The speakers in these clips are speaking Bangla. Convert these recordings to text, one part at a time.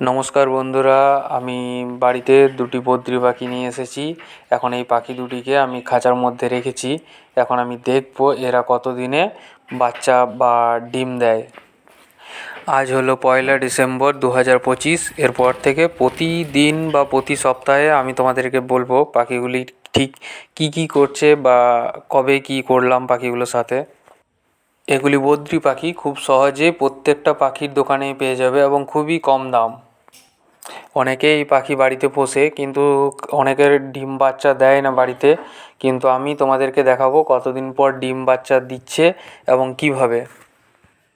নমস্কার বন্ধুরা, আমি বাড়িতে দুটি বদ্রি পাখি নিয়ে এসেছি। এখন এই পাখি দুটিকে আমি খাঁচার মধ্যে রেখেছি। এখন আমি দেখব এরা কত দিনে বাচ্চা বা ডিম দেয়। আজ হলো পয়লা ডিসেম্বর দু হাজার পঁচিশ। এরপর থেকে প্রতিদিন বা প্রতি সপ্তাহে আমি তোমাদেরকে বলব পাখিগুলি ঠিক কী কী করছে বা কবে কী করলাম পাখিগুলোর সাথে। এগুলি বদ্রি পাখি খুব সহজে প্রত্যেকটা পাখির দোকানেই পেয়ে যাবে এবং খুবই কম দাম। অনেকেই পাখি বাড়িতে পোষে, কিন্তু অনেকের ডিম বাচ্চা দেয় না বাড়িতে। কিন্তু আমি তোমাদেরকে দেখাবো কতদিন পর ডিম বাচ্চা দিচ্ছে এবং কীভাবে।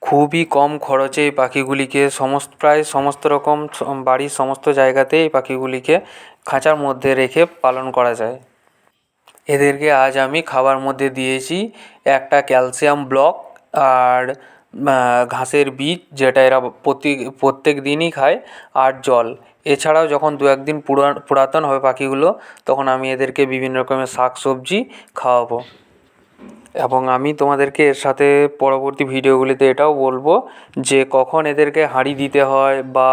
খুবই কম খরচে এই পাখিগুলিকে সমস্ত, প্রায় সমস্ত রকম বাড়ির সমস্ত জায়গাতে এই পাখিগুলিকে খাঁচার মধ্যে রেখে পালন করা যায়। এদেরকে আজ আমি খাবার মধ্যে দিয়েছি একটা ক্যালসিয়াম ব্লক আর ঘাসের বীজ যেটা এরা প্রতি, প্রত্যেক দিনই খায় আর জল। এছাড়াও যখন দু একদিন পুরাতন হবে পাখিগুলো, তখন আমি এদেরকে বিভিন্ন রকমের শাক সবজি খাওয়াবো। এবং আমি তোমাদেরকে এর সাথে পরবর্তী ভিডিওগুলিতে এটাও বলব যে কখন এদেরকে হাঁড়ি দিতে হয় বা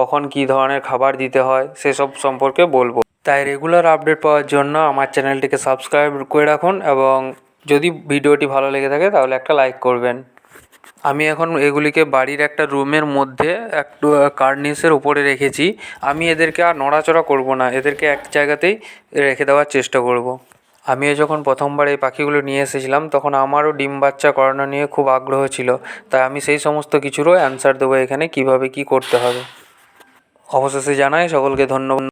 কখন কী ধরনের খাবার দিতে হয়, সেসব সম্পর্কে বলব। তাই রেগুলার আপডেট পাওয়ার জন্য আমার চ্যানেলটিকে সাবস্ক্রাইব করে রাখুন এবং যদি ভিডিওটি ভালো লেগে থাকে তাহলে একটা লাইক করবেন। আমি এখন এগুলিকে বাড়ির একটা রুমের মধ্যে একটু কার্নিসের উপরে রেখেছি। আমি এদেরকে আর নড়াচড়া করব না, এদেরকে এক জায়গাতেই রেখে দেওয়ার চেষ্টা করব। আমিও যখন প্রথমবার এই পাখিগুলো নিয়ে এসেছিলাম, তখন আমারও ডিম বাচ্চা করানো নিয়ে খুব আগ্রহ ছিল। তাই আমি সেই সমস্ত কিছুরও অ্যান্সার দেবো এখানে, কীভাবে কী করতে হবে। অবশেষে জানাই সকলকে ধন্যবাদ।